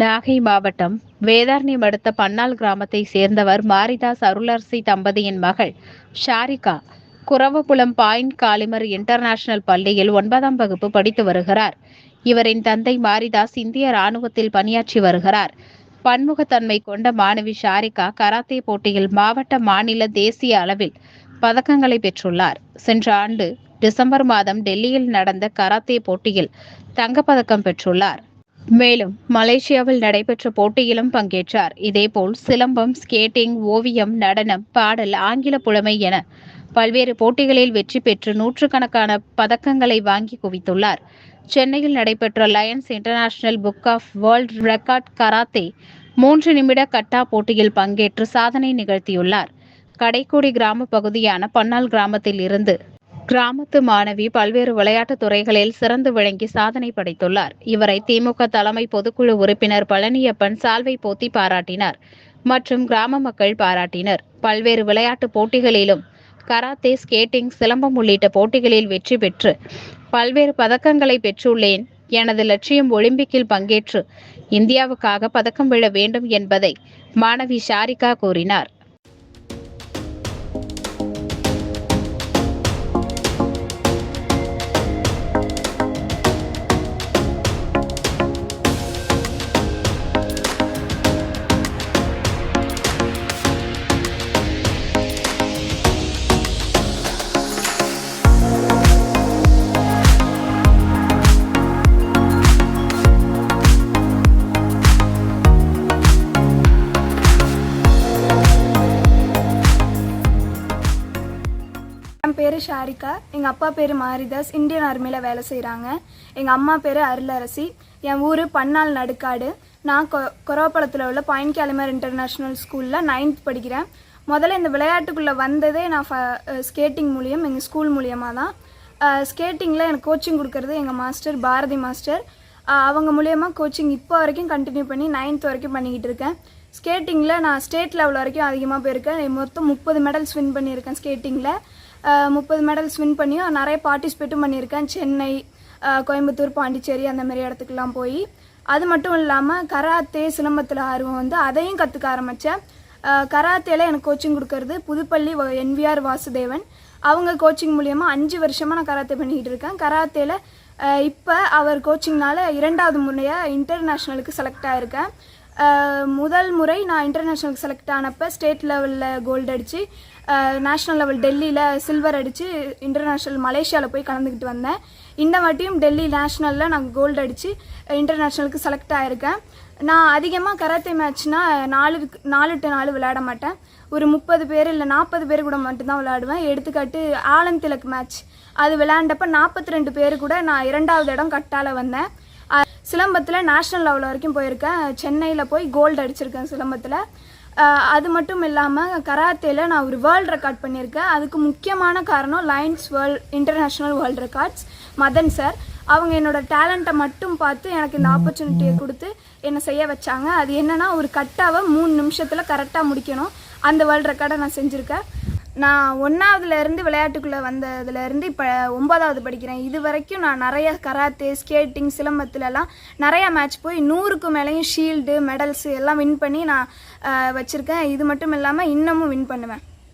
நாகை மாவட்டம் வேதார்ணி அடுத்த பன்னாள் கிராமத்தை சேர்ந்தவர் மாரிதாஸ் அருளரசி தம்பதியின் மகள் Sharika. Kuravappulam Point Calimere international பள்ளியில் ஒன்பதாம் வகுப்பு படித்து வருகிறார். இவரின் தந்தை மாரிதாஸ் இந்திய ராணுவத்தில் பணியாற்றி வருகிறார். பன்முகத்தன்மை கொண்ட மாணவி ஷாரிகா கராத்தே போட்டியில் மாவட்ட மாநில தேசிய அளவில் பதக்கங்களை பெற்றுள்ளார். சென்ற ஆண்டு டிசம்பர் மாதம் டெல்லியில் நடந்த கராத்தே போட்டியில் தங்கப்பதக்கம் பெற்றுள்ளார். மேலும் மலேசியாவில் நடைபெற்ற போட்டியிலும் பங்கேற்றார். இதேபோல் சிலம்பம் ஸ்கேட்டிங் ஓவியம் நடனம் பாடல் ஆங்கில புலமை என பல்வேறு போட்டிகளில் வெற்றி பெற்று நூற்றுக்கணக்கான பதக்கங்களை வாங்கி குவித்துள்ளார். சென்னையில் நடைபெற்ற Lions International Book of World Record karate மூன்று நிமிட கட்டா போட்டியில் பங்கேற்று சாதனை நிகழ்த்தியுள்ளார். கடைக்கோடி கிராம பகுதியான பன்னாள் கிராமத்தில் இருந்து கிராமத்து மாணவி பல்வேறு விளையாட்டுத் துறைகளில் சிறந்து விளங்கி சாதனை படைத்துள்ளார். இவரை திமுக தலைமை பொதுக்குழு உறுப்பினர் பழனியப்பன் சால்வை போத்தி பாராட்டினார் மற்றும் கிராம மக்கள் பாராட்டினர். பல்வேறு விளையாட்டுப் போட்டிகளிலும் கராத்தே ஸ்கேட்டிங் சிலம்பம் உள்ளிட்ட போட்டிகளில் வெற்றி பெற்று பல்வேறு பதக்கங்களை பெற்றுள்ளேன். எனது லட்சியம் ஒலிம்பிக்கில் பங்கேற்று இந்தியாவுக்காக பதக்கம் விழ வேண்டும் என்பதை மாணவி ஷாரிகா கூறினார். என் பேர் ஷாரிகா. எங்கள் அப்பா பேர் மாரிதாஸ். இந்தியன் ஆர்மியில் வேலை செய்கிறாங்க எங்கள் அம்மா பேர் அருளரசி. என் ஊர் பன்னாள் நடுக்காடு. நான் கொ கொரோப்பளத்தில் உள்ள பாயிண்ட் கேலிமர் இன்டர்நேஷ்னல் ஸ்கூலில் நைன்த் படிக்கிறேன். முதல்ல இந்த விளையாட்டுக்குள்ளே வந்ததே நான் ஃப ஸ்கேட்டிங் மூலியம் எங்கள் ஸ்கூல் மூலியமாக தான். ஸ்கேட்டிங்கில் எனக்கு கோச்சிங் கொடுக்கறது எங்கள் மாஸ்டர் பாரதி மாஸ்டர். அவங்க மூலியமாக கோச்சிங் இப்போ வரைக்கும் கண்டினியூ பண்ணி நைன்த் வரைக்கும் பண்ணிக்கிட்டு இருக்கேன். ஸ்கேட்டிங்கில் நான் ஸ்டேட் லெவல் வரைக்கும் அதிகமாக போயிருக்கேன். மொத்தம் முப்பது மெடல்ஸ் வின் பண்ணியிருக்கேன் ஸ்கேட்டிங்கில் முப்பது மெடல்ஸ் வின் பண்ணியும் நிறைய பார்ட்டிசிபேட்டும் பண்ணியிருக்கேன். சென்னை கோயம்புத்தூர் பாண்டிச்சேரி அந்த மாதிரி இடத்துக்குலாம் போய். அது மட்டும் இல்லாமல் கராத்தே சிலம்பத்தில் ஆர்வம் வந்து அதையும் கற்றுக்க ஆரம்பித்தேன் கராத்தேல எனக்கு கோச்சிங் கொடுக்கறது புதுப்பள்ளி என்விஆர் வாசுதேவன். அவங்க கோச்சிங் மூலியமாக அஞ்சு வருஷமாக நான் கராத்தே பண்ணிக்கிட்டு இருக்கேன். கராத்தேல இப்போ அவர் கோச்சிங்னால இரண்டாவது முறையாக இன்டர்நேஷ்னலுக்கு செலக்ட் ஆகிருக்கேன் முதல் முறை நான் இன்டர்நேஷ்னலுக்கு செலக்ட் ஆனப்போ ஸ்டேட் லெவலில் கோல்டு அடித்து நேஷ்னல் லெவல் டெல்லியில் சில்வர் அடித்து இன்டர்நேஷ்னல் மலேசியாவில் போய் கலந்துக்கிட்டு வந்தேன். இந்த வாட்டியும் டெல்லி நேஷ்னலில் நான் கோல்டு அடித்து இன்டர்நேஷ்னலுக்கு செலக்ட் ஆகிருக்கேன் நான் அதிகமாக கராத்தே மேட்ச்னால் நாலு நாலு டு நாலு விளையாட மாட்டேன். ஒரு முப்பது பேர் இல்லை நாற்பது பேர் கூட மட்டும்தான் விளையாடுவேன். எடுத்துக்காட்டு ஆலம் திலக் மேட்ச் அது விளையாண்டப்போ நாற்பத்தி ரெண்டு பேர் கூட நான் இரண்டாவது இடம் கட்டால வந்தேன். சிலம்பத்தில் நேஷ்னல் லெவல் வரைக்கும் போயிருக்கேன். சென்னையில் போய் கோல்டு அடிச்சிருக்கேன் சிலம்பத்தில். அது மட்டும் இல்லாமல் கராத்தேல நான் ஒரு வேர்ல்ட் ரெக்கார்ட் பண்ணியிருக்கேன். அதுக்கு முக்கியமான காரணம் Lions World International World Records Madan sir அவங்க என்னோட டேலண்ட்டை மட்டும் பார்த்து எனக்கு இந்த ஆப்பர்ச்சுனிட்டியை கொடுத்து என்னை செய்ய வச்சாங்க. அது என்னென்னா ஒரு கட்டாவை மூணு நிமிஷத்தில் கரெக்டாக முடிக்கணும். அந்த வேர்ல்ட் ரெக்கார்டை நான் செஞ்சுருக்கேன். நான் ஒன்றாவதுலேருந்து விளையாட்டுக்குள்ளே வந்ததுலேருந்து இப்போ ஒன்பதாவது படிக்கிறேன். இது வரைக்கும் நான் நிறைய கராத்தே ஸ்கேட்டிங் சிலம்பத்துலலாம் நிறையா மேட்ச் போய் நூறுக்கு மேலேயும் ஷீல்டு மெடல்ஸு எல்லாம் வின் பண்ணி நான் வச்சுருக்கேன். இது மட்டும் இல்லாமல் இன்னமும் வின் பண்ணுவேன்.